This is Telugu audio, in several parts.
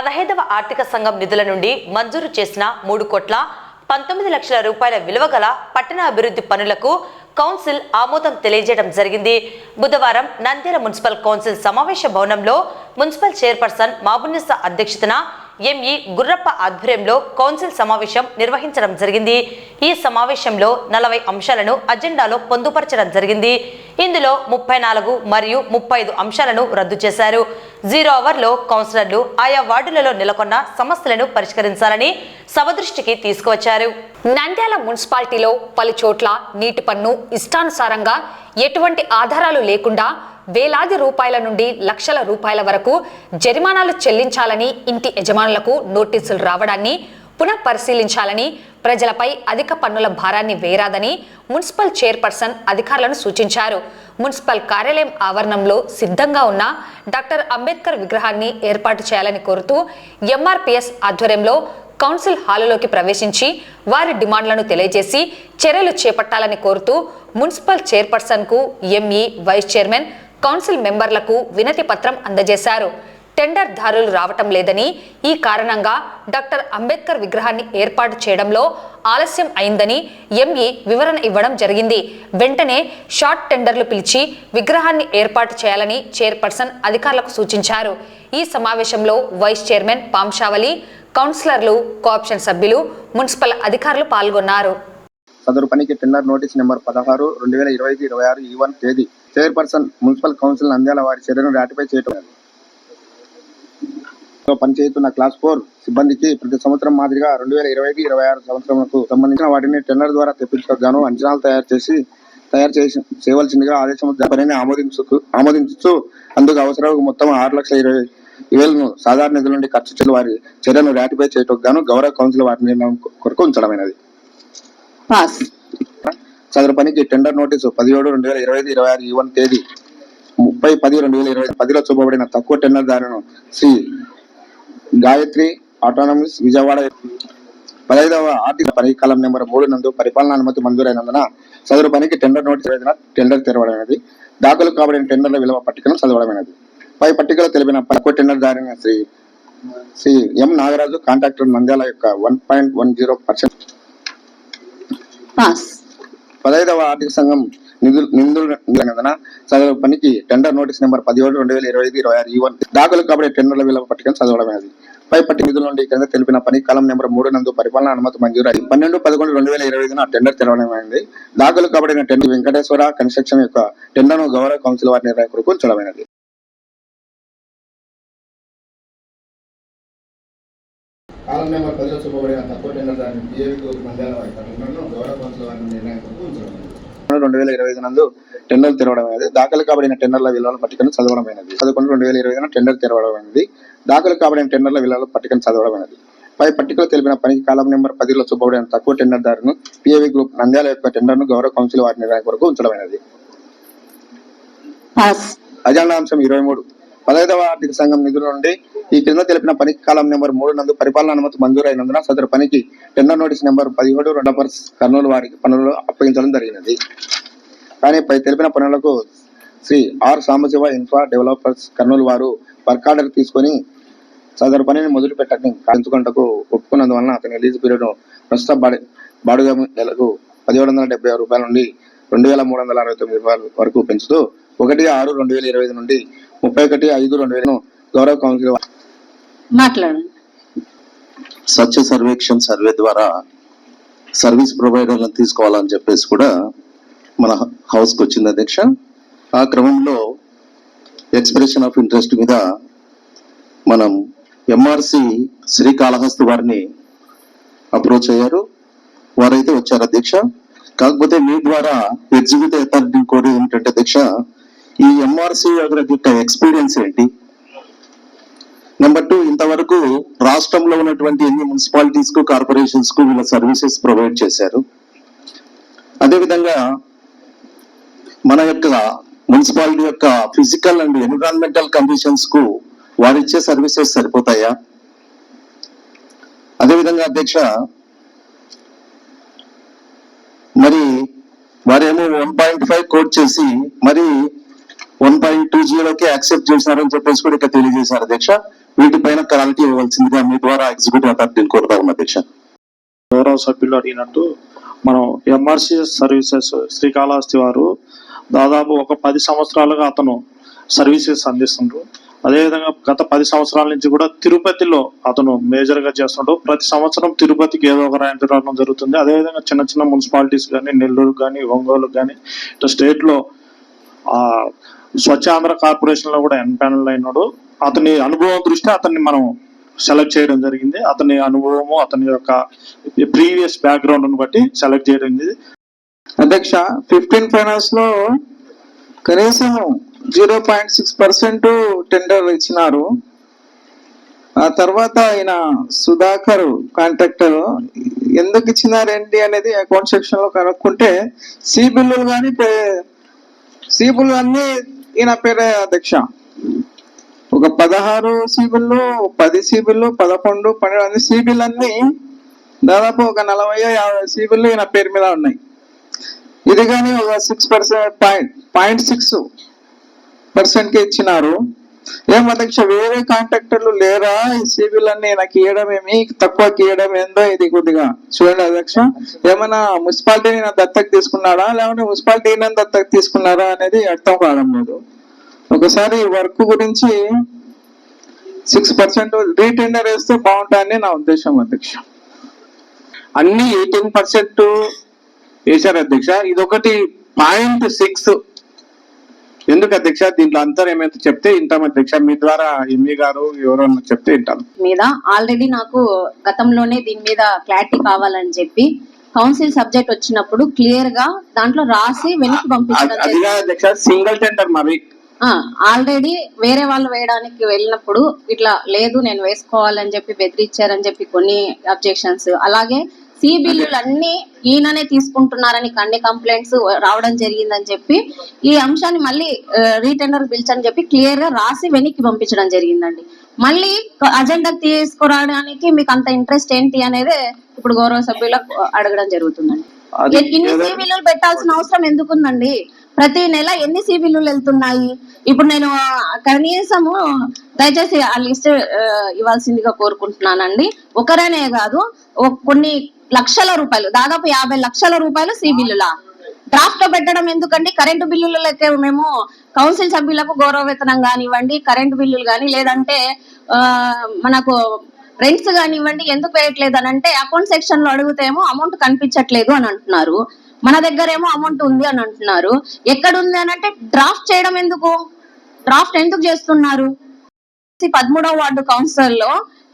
పదహైదవ ఆర్థిక సంఘం నిధుల నుండి మంజూరు చేసిన మూడు కోట్ల పంతొమ్మిది లక్షల రూపాయల విలువ గల పట్టణ అభివృద్ధి పనులకు కౌన్సిల్ ఆమోదం తెలియజేయడం జరిగింది. బుధవారం నంద్యాల మున్సిపల్ కౌన్సిల్ సమావేశ భవనంలో మున్సిపల్ చైర్పర్సన్ మాబునిసా అధ్యక్షతన ఎంఈ గుర్రప్ప ఆధ్వర్యంలో కౌన్సిల్ సమావేశం నిర్వహించడం జరిగింది. ఈ సమావేశంలో నలభై అంశాలను అజెండాలో పొందుపరచడం జరిగింది. ఇందులో ముప్పై నాలుగు మరియు ముప్పై ఐదు అంశాలను రద్దు చేశారు. జీరో అవర్లో కౌన్సిలర్లు ఆయా వార్డులలో నెలకొన్న సమస్యలను పరిష్కరించాలని సభ దృష్టికి తీసుకువచ్చారు. నంద్యాల మున్సిపాలిటీలో పలు చోట్ల నీటి పన్ను ఇష్టానుసారంగా ఎటువంటి ఆధారాలు లేకుండా వేలాది రూపాయల నుండి లక్షల రూపాయల వరకు జరిమానాలు చెల్లించాలని ఇంటి యజమానులకు నోటీసులు రావడాన్ని పునః పరిశీలించాలని ప్రజలపై అధిక పన్నుల భారాన్ని వేరాదని మున్సిపల్ చైర్పర్సన్ అధికారులను సూచించారు. మున్సిపల్ కార్యాలయం ఆవరణంలో సిద్ధంగా ఉన్న డాక్టర్ అంబేద్కర్ విగ్రహాన్ని ఏర్పాటు చేయాలని కోరుతూ ఎంఆర్పిఎస్ ఆధ్వర్యంలో కౌన్సిల్ హాలులోకి ప్రవేశించి వారి డిమాండ్లను తెలియజేసి చర్యలు చేపట్టాలని కోరుతూ municipal చైర్పర్సన్కు M E vice chairman council మెంబర్లకు వినతి పత్రం అందజేశారు. టెండర్ దారులు రావటం లేదని ఈ కారణంగా డాక్టర్ అంబేద్కర్ విగ్రహాన్ని ఏర్పాటు చేయడంలో ఆలస్యం అయిందని ఎంఈ వివరణ ఇవ్వడం జరిగింది. వెంటనే షార్ట్ టెండర్లు పిలిచి విగ్రహాన్ని ఏర్పాటు చేయాలని చైర్పర్సన్ అధికారులకు సూచించారు. ఈ సమావేశంలో వైస్ చైర్మన్ పాంశావలి కౌన్సిలర్లు కోఆప్షన్ సభ్యులు మున్సిపల్ అధికారులు పాల్గొన్నారు. సదరు పనికి టెండర్ నోటీస్ నెంబర్ పదహారు రెండు వేల ఇరవై ఐదు ఇరవై ఆరు ఈ వన్ తేదీ చైర్పర్సన్ మున్సిపల్ కౌన్సిల్ నంద్యాల వారి చర్యను రాటిఫై చేయటం. పనిచేస్తున్న క్లాస్ ఫోర్ సిబ్బందికి ప్రతి సంవత్సరం మాదిరిగా రెండు వేల ఇరవై ఇరవై ఆరు సంవత్సరంకు సంబంధించిన వాటిని టెండర్ ద్వారా తెప్పించగాను అంచనాలు తయారు చేసి తయారు చేసి చేయవలసిందిగా ఆదేశం పనిని ఆమోదించు ఆమోదించుతూ అందుకు అవసరం మొత్తం ఆరు లక్షల ఇరవై వేలను సాధారణ నిధుల నుండి ఖర్చు చేసిన వారి చర్యను రాటిఫై చేయటం గాను గౌరవ కౌన్సిల్ వారి నిర్ణయం కొరకు ఉంచడమైనది. పాస్ సదరు పనికి టెండర్ నోటీసు పదిహేడు రెండు వేల ఇరవై ఐదు ఇరవై ఆరు ఈవన్ తేదీ. ముప్పై పది రెండు వేల ఇరవై పదిలో చూపబడిన తక్కువ టెండర్ దారును శ్రీ గాయత్రి ఆటోనమస్ విజయవాడ పదహైదవ ఆర్థిక పరికాలం నెంబర్ మూడు నందు పరిపాలన అనుమతి మంజూరైనందున సదరు పనికి టెండర్ నోటీసు వేదిన టెండర్ తెరవడమైనది దాఖలు కాబడిన టెండర్ల విలువ పట్టికను చదవడమైనది పై పట్టికలో తెలిపిన తక్కువ టెండర్ దారిన శ్రీ శ్రీ ఎం నాగరాజు కాంట్రాక్టర్ నంద్యాల యొక్క one point one zero percent pass పదహైదవ ఆర్థిక సంఘం నిధులు నిధుల సదరు పనికి టెండర్ నోటీస్ నెంబర్ పదిహేడు రెండు వేల ఇరవై ఐదు ఇరవై ఆరు ఈ వన్ దాఖలు కాబడే టెండర్ల విలువ పట్టికను చదవడమైనది. పై పట్టి నిధుల నుండి కింద తెలిపిన పని కాలం నెంబర్ మూడు నందు పరిపాలన అనుమతి మంజూరు పన్నెండు పదకొండు రెండు వేల ఇరవై ఐదున టెండర్ తెరవడమైనది దాఖలు కాబడిన టెండర్ వెంకటేశ్వర కన్స్ట్రక్షన్ యొక్క టెండర్ను గౌరవ కౌన్సిల్ వారి నిర్ణయం కొరకు ఉంచడమైనది కాలం నెంబర్ పదిలో చూపబడిన తక్కువ టెండర్ దాని బిఏవికు మండల గౌరవ కౌన్సిల్ వారి కొరకు ఉంచడమైనది రెండు వేల ఇరవై ఐదు నందు టెండర్ తెరవడమైనది దాఖలు కాబడిన టెండర్ల విలువల పట్టికను చదవడమైనది పదకొండు రెండు వేల ఇరవై ఐదున టెండర్ తెరవడమైనది దాఖలు కాబడిన టెండర్ల విలువల పట్టికను చదవడమైనది పై పట్టికలో తెలిపిన పనికి కాలం నెంబర్ పదిలో చూపబడిన తక్కువ tender దారును P A V group Nandyal యొక్క టెండర్ను గౌరవ కౌన్సిల్ వారి నిర్ణయం కొరకు ఉంచడమైనది పాస్ అజెండా అంశం ఇరవై మూడు. పదహైదవ ఆర్థిక సంఘం నిధుల నుండి ఈ క్రింద తెలిపిన పని కాలం నెంబర్ మూడు నందు పరిపాలన అనుమతి మంజూరైనందున సదరు పనికి టెండర్ నోటీస్ నెంబర్ పదిహేడు రెండు పర్స్ కర్నూలు వారికి పనులు అప్పగించడం జరిగినది. కానీ పై తెలిపిన పనులకు Shri R Sambasiva infra developers Kurnool వారు వర్క్ ఆర్డర్ తీసుకొని సదరు పనిని మొదలు పెట్టని కాంచుకుంటకు ఒప్పుకున్నందువలన అతని రిలీజ్ పీరియడ్ ప్రస్తుత బాడి బాడుగ నెలకు పదిహేడు వందల డెబ్బై ఆరు రూపాయల నుండి రెండు వేల మూడు వందల అరవై తొమ్మిది రూపాయల వరకు పెంచుతూ ఒకటి ఆరు రెండు వేల ఇరవై ఐదు నుండి ముప్పై ఒకటి ఐదు రెండు వేలను గౌరవ కౌన్సిల్ మాట్లాడండి. స్వచ్ఛ సర్వేక్షణ్ సర్వే ద్వారా సర్వీస్ ప్రొవైడర్లను తీసుకోవాలని చెప్పేసి కూడా మన హౌస్కి వచ్చింది అధ్యక్ష. ఆ క్రమంలో ఎక్స్ప్రెషన్ ఆఫ్ ఇంట్రెస్ట్ మీద మనం ఎంఆర్సి శ్రీకాళహస్తి వారిని అప్రోచ్ అయ్యారు. వారైతే వచ్చారు అధ్యక్ష. కాకపోతే మీ ద్వారా ఎగ్జిక్యూటివ్ అథారిటీ కోరేది ఏంటంటే అధ్యక్ష ఈ ఎంఆర్సి యొక్క ఎక్స్పీరియన్స్ ఏంటి? నెంబర్ టూ ఇంతవరకు రాష్ట్రంలో ఉన్నటువంటి ఎన్ని మున్సిపాలిటీస్కు కార్పొరేషన్స్కు వీళ్ళ సర్వీసెస్ ప్రొవైడ్ చేశారు? అదేవిధంగా మన యొక్క మున్సిపాలిటీ యొక్క ఫిజికల్ అండ్ ఎన్విరాన్మెంటల్ కండిషన్స్కు వారిచ్చే సర్వీసెస్ సరిపోతాయా? అదేవిధంగా అధ్యక్ష మరి వారేమో వన్ పాయింట్ ఫైవ్ కోట్ చేసి మరి వన్ పాయింట్ టూ జీరోకి యాక్సెప్ట్ చేసినారని చెప్పేసి కూడా ఇక్కడ తెలియజేశారు అధ్యక్ష. వీటిపైన క్లారిటీ ఇవ్వాల్సిందిగా మీ ద్వారా ఎగ్జిక్యూటివ్ అథారిటీని కోరుతా ఉన్నా అధ్యక్ష. గౌరవ సభ్యులు అడిగినట్టు మనం ఎంఆర్సిఎస్ సర్వీసెస్ శ్రీకాళహస్తి వారు దాదాపు ఒక పది సంవత్సరాలుగా అతను సర్వీసెస్ అందిస్తుండ్రు. అదేవిధంగా గత పది సంవత్సరాల నుంచి కూడా తిరుపతిలో అతను మేజర్గా చేస్తున్నాడు చేస్తుండ్రు. ప్రతి సంవత్సరం తిరుపతికి ఏదో ఒక ర్యాంక్ రావడం జరుగుతుంది. అదేవిధంగా చిన్న చిన్న మున్సిపాలిటీస్ కానీ నెల్లూరు కానీ ఒంగోలు కానీ ఇట్లా స్టేట్లో స్వచ్ఛాంధ్ర స్వచ్ఛ ఆంధ్ర కార్పొరేషన్లో కూడా ఎన్పానల్ అయినాడు. అతని అనుభవం దృష్ట్యా అతన్ని మనం సెలెక్ట్ చేయడం జరిగింది. అతని అనుభవము అతని యొక్క ప్రీవియస్ బ్యాక్గ్రౌండ్ బట్టి సెలెక్ట్ చేయడం అధ్యక్ష ఫిఫ్టీన్ ఫైనాన్స్లో కనీసం zero point six percent tender ఇచ్చినారు. ఆ తర్వాత ఆయన సుధాకర్ కాంట్రాక్టర్ ఎందుకు ఇచ్చినారండి అనేది అకౌంట్ సెక్షన్లో కనుక్కుంటే సి బిల్లులు కానీ సి బిల్లు అన్ని ఈయన పేరే అధ్యక్ష. ఒక పదహారు సి పది సి పదకొండు పన్నెండు అన్ని సి అన్ని దాదాపు ఒక నలభై యాభై సి ఈయన పేరు మీద ఉన్నాయి. ఇది కానీ ఒక six percent point point six పర్సెంట్కి ఇచ్చినారు. ఏం అధ్యక్ష వేరే కాంట్రాక్టర్లు లేరా? ఈ సిబిల్ అన్ని నాకు ఇవ్వడమేమి తక్కువకి ఇవ్వడం ఏందో ఇది కొద్దిగా. చూడండి అధ్యక్ష ఏమైనా మున్సిపాలిటీని నా దత్తకు తీసుకున్నాడా? లేకుంటే మున్సిపాలిటీ నన్ను దత్తకు తీసుకున్నారా అనేది అర్థం కావడం లేదు. ఒకసారి వర్క్ గురించి సిక్స్ పర్సెంట్ రీటెండర్ వేస్తే బాగుంటుందని నా ఉద్దేశం అధ్యక్ష. అన్ని ఎయిటీన్ పర్సెంట్ వేశారు అధ్యక్ష. ఇదొకటి పాయింట్ సిక్స్ ఎందుకు అధ్యక్ష దీంట్లో అంతరం ఏమైతే చెప్తే వింటాం. అధ్యక్ష మీ ద్వారా ఎంఈ గారు ఎవరన్నా చెప్తే వింటాం. మీద ఆల్రెడీ నాకు గతంలోనే దీని మీద క్లారిటీ కావాలని చెప్పి కౌన్సిల్ సబ్జెక్ట్ వచ్చినప్పుడు క్లియర్గా దాంట్లో రాసి వెనక్కి పంపించడం అధ్యక్ష సింగిల్ టెండర్ మరి ఆల్రెడీ వేరే వాళ్ళు వేయడానికి వెళ్ళినప్పుడు ఇట్లా లేదు నేను వేసుకోవాలని చెప్పి బెదిరించారని చెప్పి కొన్ని అబ్జెక్షన్స్. అలాగే సి బిల్లులు అన్ని ఈయననే తీసుకుంటున్నారని అన్ని కంప్లైంట్స్ రావడం జరిగిందని చెప్పి ఈ అంశాన్ని మళ్ళీ రీటెండర్ అని చెప్పి క్లియర్గా రాసి వెనక్కి పంపించడం జరిగిందండి. మళ్ళీ అజెండా తీసుకురావడానికి మీకు అంత ఇంట్రెస్ట్ ఏంటి అనేది ఇప్పుడు గౌరవ సభ్యులకు అడగడం జరుగుతుందండి. ఇన్ని సి బిల్లులు పెట్టాల్సిన అవసరం ఎందుకుందండి? ప్రతి నెల ఎన్ని సి బిల్లులు వెళ్తున్నాయి? ఇప్పుడు నేను కనీసము దయచేసి ఆ లిస్ట్ ఇవ్వాల్సిందిగా కోరుకుంటున్నానండి. ఒకరనే కాదు కొన్ని లక్షల రూపాయలు దాదాపు యాభై లక్షల రూపాయలు సి బిల్లుల. డ్రాఫ్ట్లో పెట్టడం ఎందుకండి? కరెంటు బిల్లులకే మేము కౌన్సిల్ సభ్యులకు గౌరవ వేతనం కానివ్వండి కరెంటు బిల్లులు కానీ లేదంటే మనకు రెంట్స్ కానివ్వండి ఎందుకు వేయట్లేదు అని అంటే అకౌంట్ సెక్షన్లో అడిగితేమో అమౌంట్ కనిపించట్లేదు అని అంటున్నారు. మన దగ్గర ఏమో అమౌంట్ ఉంది అని అంటున్నారు. ఎక్కడ ఉంది అని అంటే డ్రాఫ్ట్ చేయడం ఎందుకు? డ్రాఫ్ట్ ఎందుకు చేస్తున్నారు? పదమూడవ వార్డు కౌన్సిల్లో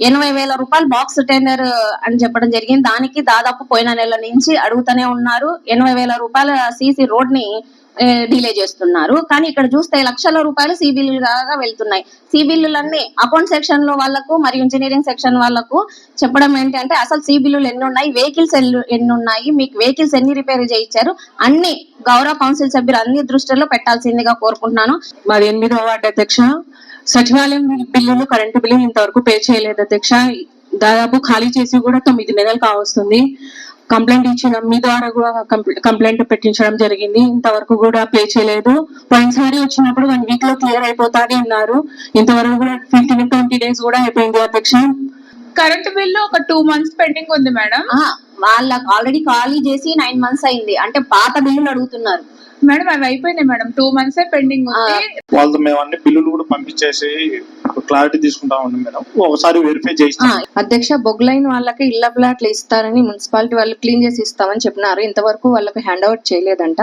ఎనభై వేల రూపాయలు బాక్స్ టెండర్ అని చెప్పడం జరిగింది. దానికి దాదాపు పోయిన నెల నుంచి అడుగుతూనే ఉన్నారు. ఎనభై వేల రూపాయల సీసీ రోడ్ని డిలే చేస్తున్నారు. కానీ ఇక్కడ చూస్తే లక్షల రూపాయలు సి బిల్లులుగా వెళ్తున్నాయి. సి బిల్లులన్నీ అకౌంట్ సెక్షన్లో వాళ్ళకు మరియు ఇంజనీరింగ్ సెక్షన్ వాళ్ళకు చెప్పడం ఏంటంటే అసలు సి బిల్లులు ఎన్ని ఉన్నాయి వెహికల్స్ ఎన్ని ఉన్నాయి మీకు వెహికల్స్ ఎన్ని రిపేర్ చేయించారు? అన్ని గౌరవ కౌన్సిల్ సభ్యులు అన్ని దృష్టిలో పెట్టాల్సిందిగా కోరుకుంటున్నాను. మరి ఎనిమిదో వార్డు అధ్యక్ష సచివాలయం బిల్లులు కరెంటు బిల్లులు ఇంతవరకు పే చేయలేదు అధ్యక్ష. దాదాపు ఖాళీ చేసి కూడా తొమ్మిది నెలలు కావస్తుంది. కంప్లైంట్ ఇచ్చిన మీ ద్వారా కూడా కంప్ల- కంప్లైంట్ పెట్టించడం జరిగింది. ఇంతవరకు కూడా పే చేయలేదు. పోయినసారి వచ్చినప్పుడు వన్ వీక్లో క్లియర్ అయిపోతాది అన్నారు. ఇంతవరకు కూడా ఫిఫ్టీన్ ట్వంటీ డేస్ కూడా అయిపోయింది అధ్యక్ష. కరెంట్ బిల్లు ఒక టూ మంత్స్ పెండింగ్ ఉంది మేడం. వాళ్ళకి ఆల్రెడీ ఖాళీ చేసి నైన్ మంత్స్ అయింది. అంటే పాత బిల్లులు అడుగుతున్నారు. మేడం అవి అయిపోయినాయి మేడం. టూ మంత్స్ పెండింగ్ వాళ్ళతో మేము అన్ని బిల్లులు కూడా పంపించేసి క్లారిటీ తీసుకుంటా ఉన్నాం మేడం. ఒకసారి వెరిఫై చేయిస్తాం. అధ్యక్ష బొగ్లైన్ వాళ్ళకి ఇళ్ళ ప్లాట్లు ఇస్తారని మున్సిపాలిటీ వాళ్ళు క్లీన్ చేసి ఇస్తామని చెప్పినారు. ఇంతవరకు వాళ్ళకి హ్యాండ్ ఓవర్ చేయలేదంట.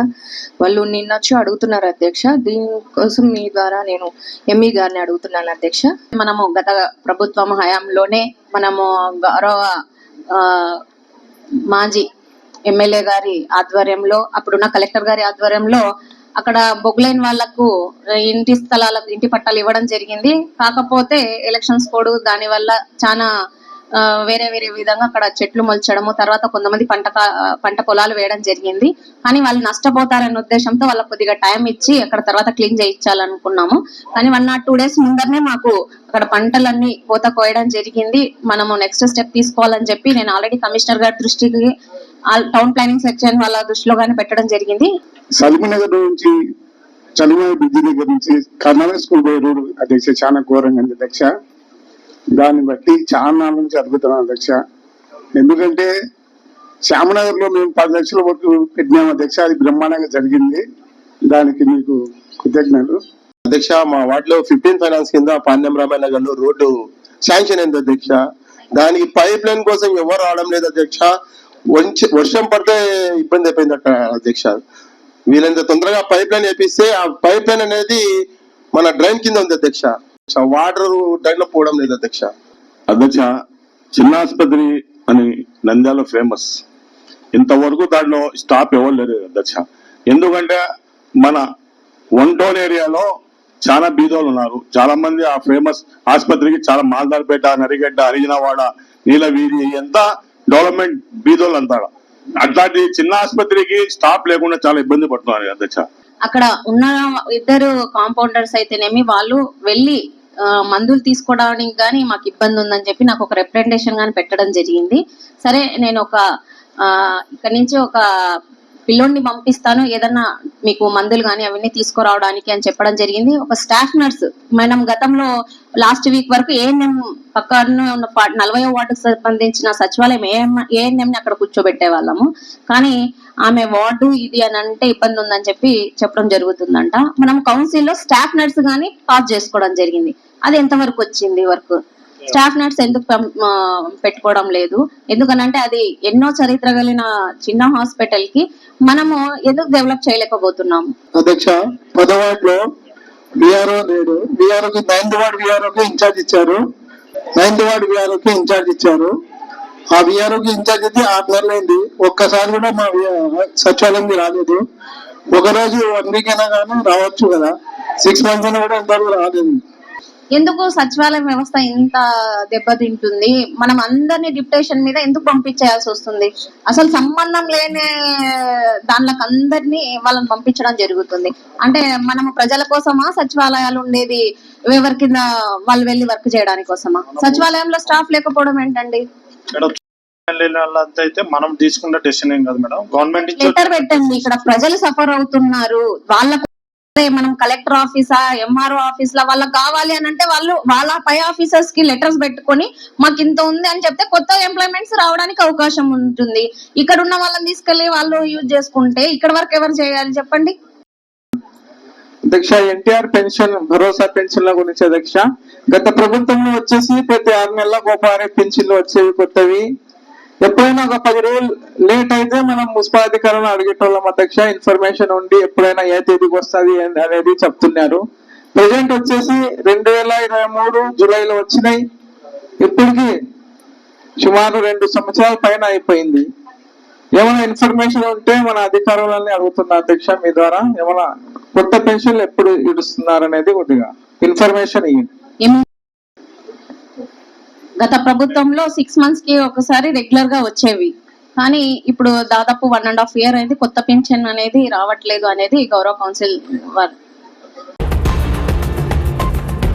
వాళ్ళు నిన్నొచ్చి అడుగుతున్నారు అధ్యక్ష. దీనికోసం మీ ద్వారా నేను ఎంఈ గారిని అడుగుతున్నాను అధ్యక్ష. మనము గత ప్రభుత్వం హయాంలోనే మనము గౌరవ మాజీ ఎమ్మెల్యే గారి ఆధ్వర్యంలో అప్పుడున్న కలెక్టర్ గారి ఆధ్వర్యంలో అక్కడ బొగ్లైన్ వాళ్ళకు ఇంటి స్థలాలకు ఇంటి పట్టాలు ఇవ్వడం జరిగింది. కాకపోతే ఎలక్షన్స్ కోడ్ దాని వల్ల చాలా వేరే వేరే విధంగా అక్కడ చెట్లు మొల్చడము తర్వాత కొంతమంది పంట పంట పొలాలు వేయడం జరిగింది. కానీ వాళ్ళు నష్టపోతారనే ఉద్దేశంతో వాళ్ళకి కొద్దిగా టైం ఇచ్చి అక్కడ తర్వాత క్లీన్ చేయించాలనుకున్నాము. కానీ వన్ నాట్ టూ డేస్ ముందరనే మాకు అక్కడ పంటలన్నీ కోత కోయడం జరిగింది. మనము నెక్స్ట్ స్టెప్ తీసుకోవాలని చెప్పి నేను ఆల్రెడీ కమిషనర్ గారి దృష్టికి టౌన్ ప్లానింగ్ సెక్షన్ వాళ్ళ దృష్టిలో కానీ పెట్టడం జరిగింది. సలుపు నుంచి చలువ బ్రిడ్జి దగ్గర నుంచి కర్ణాటక స్కూల్ పోయే రోడ్డు అధ్యక్ష చాలా ఘోరంగా అధ్యక్ష దాన్ని బట్టి చాలా నుంచి అడుగుతున్నాను అధ్యక్ష. ఎందుకంటే శ్యామనగర్లో మేము పది లక్షల వరకు పెట్టినాము అధ్యక్ష అది బ్రహ్మాండంగా జరిగింది. దానికి మీకు కృతజ్ఞతలు. అధ్యక్ష మా వార్డులో ఫిఫ్టీన్ ఫైనాన్స్ కింద పాండ్యం రామాయణ నగర్లో రోడ్డు శాంక్షన్ అయింది అధ్యక్ష. దానికి పైప్ లైన్ కోసం ఎవరు రావడం లేదు అధ్యక్ష. వర్షం పడితే ఇబ్బంది అయిపోయింది అక్కడ అధ్యక్ష. వీళ్ళంత తొందరగా పైప్ లైన్ వేపిస్తే ఆ పైప్ లైన్ అనేది మన డ్రైన్ కింద ఉంది అధ్యక్ష. వాటర్ డ్రైన్ పోవడం లేదు అధ్యక్ష. అధ్యక్ష చిన్న ఆసుపత్రి అని నంద్యాల ఫేమస్. ఇంతవరకు దాంట్లో స్టాప్ ఎవరు లేరు అధ్యక్ష. ఎందుకంటే మన వన్ టౌన్ ఏరియాలో చాలా బీదోలు ఉన్నారు. చాలా మంది ఆ ఫేమస్ ఆసుపత్రికి చాలా మాల్దార్పేట నరిగడ్డ హరిజనవాడ నీలవీధి ఎంత డెవలప్మెంట్ బీదోలు అంతా అట్లాంటి చిన్న ఆసుపత్రికి స్టాప్ లేకుండా చాలా ఇబ్బంది పడుతున్నారు అధ్యక్ష. అక్కడ ఉన్న ఇద్దరు కాంపౌండర్స్ అయితేనేమి వాళ్ళు వెళ్ళి మందులు తీసుకోవడానికి కానీ మాకు ఇబ్బంది ఉందని చెప్పి నాకు ఒక రిప్రజెంటేషన్ కానీ పెట్టడం జరిగింది. సరే నేను ఒక ఇక్కడ నుంచి ఒక పిల్లోడిని పంపిస్తాను ఏదన్నా మీకు మందులు కానీ అవన్నీ తీసుకురావడానికి అని చెప్పడం జరిగింది. ఒక స్టాఫ్ నర్స్ మనం గతంలో లాస్ట్ వీక్ వరకు ఏఎన్ఎం పక్కన ఉన్న నలభై వార్డుకు సంబంధించిన సచివాలయం ఏఎన్ఎం ని అక్కడ కూర్చోబెట్టే వాళ్ళము కానీ ఆమె వార్డు ఇది అని అంటే ఇబ్బంది ఉందని చెప్పి చెప్పడం జరుగుతుందంట. మనం కౌన్సిల్లో స్టాఫ్ నర్స్ కానీ పాస్ చేసుకోవడం జరిగింది. అది ఎంతవరకు వచ్చింది వర్క్? స్టాఫ్ నర్స్ ఎందుకు పెట్టుకోవడం లేదు? ఎందుకనంటే అది ఎన్నో చరిత్ర కలిగిన చిన్న హాస్పిటల్కి మనము ఎందుకు డెవలప్ చేయలేకపోతున్నాము? అధ్యక్ష పదవాడులో విఆర్ఓ లేడు. విఆర్ఓకి నైన్త్ వార్డ్ విఆర్ఓకి ఇన్ఛార్జ్ ఇచ్చారు. నైన్త్ వార్డ్ విఆర్ఓకి ఇన్ఛార్జ్ ఇచ్చారు. ఆ విఆర్ఓకి ఇన్ఛార్జ్ అయితే ఆరు నెలలైంది ఒక్కసారి కూడా మా వి- సచివాలయంకి రాలేదు. ఒక రోజు వన్ వీక్ అయినా కానీ రావచ్చు కదా. సిక్స్ మంత్స్ అయినా కూడా ఇంతవరకు రాలేదు. ఎందుకు సచివాలయం వ్యవస్థ ఇంత దెబ్బతింటుంది? మనం అందరినీ డిప్యుటేషన్ మీద ఎందుకు పంపించేయాల్సి వస్తుంది? అసలు సంబంధం లేని దానిలకు అందరినీ వాళ్ళని పంపించడం జరుగుతుంది. అంటే మనము ప్రజల కోసమా సచివాలయాలు ఉండేది ఎవరి కింద వాళ్ళు వెళ్ళి వర్క్ చేయడానికి కోసమా? సచివాలయంలో స్టాఫ్ లేకపోవడం ఏంటండి? అయితే మనం తీసుకున్న డెసిషన్ ఏం కాదు మేడం. గవర్నమెంట్ లెటర్ పెట్టండి. ఇక్కడ ప్రజలు సఫర్ అవుతున్నారు. వాళ్ళకు అదే మనం కలెక్టర్ ఆఫీసా ఎంఆర్ఓ ఆఫీస్ లా వాళ్ళకి కావాలి అని అంటే వాళ్ళు వాళ్ళ పై ఆఫీసర్స్కి లెటర్స్ పెట్టుకొని మాకు ఇంత ఉంది అని చెప్తే కొత్త ఎంప్లాయ్మెంట్స్ రావడానికి అవకాశం ఉంటుంది. ఇక్కడ ఉన్న వాళ్ళని తీసుకెళ్ళి వాళ్ళు యూజ్ చేసుకుంటే ఇక్కడ వరకు ఎవరు చేయాలి చెప్పండి? అధ్యక్ష ఎన్టీఆర్ పెన్షన్ భరోసా పెన్షన్ల గురించి అధ్యక్ష గత ప్రభుత్వంలో వచ్చేసి ప్రతి ఆరు నెలలకు ఒకసారి పెన్షన్లు వచ్చేవి కొత్తవి. ఎప్పుడైనా ఒక పది రోజులు లేట్ అయితే మనం మున్సిపాధికారులను అడిగేటోళ్ళం అధ్యక్ష ఇన్ఫర్మేషన్ ఉండి ఎప్పుడైనా ఏ తేదీకి వస్తుంది అనేది చెప్తున్నారు. ప్రజెంట్ వచ్చేసి రెండు వేల ఇరవై మూడు జూలైలో వచ్చినాయి. ఇప్పటికి సుమారు రెండు సంవత్సరాల పైన అయిపోయింది. ఏమైనా ఇన్ఫర్మేషన్ ఉంటే మన అధికారులని అడుగుతున్న అధ్యక్ష మీ ద్వారా. ఏమైనా కొత్త పెన్షన్లు ఎప్పుడు ఇడుస్తున్నారు అనేది కొద్దిగా ఇన్ఫర్మేషన్ ఇవ్వండి గత ప్రభుత్వంలో సిక్స్ మంత్స్కి ఒకసారి రెగ్యులర్గా వచ్చేవి. కానీ ఇప్పుడు దాదాపు వన్ అండ్ హాఫ్ ఇయర్ అయితే కొత్త పెన్షన్ అనేది రావట్లేదు అనేది గౌరవ కౌన్సిల్ వారు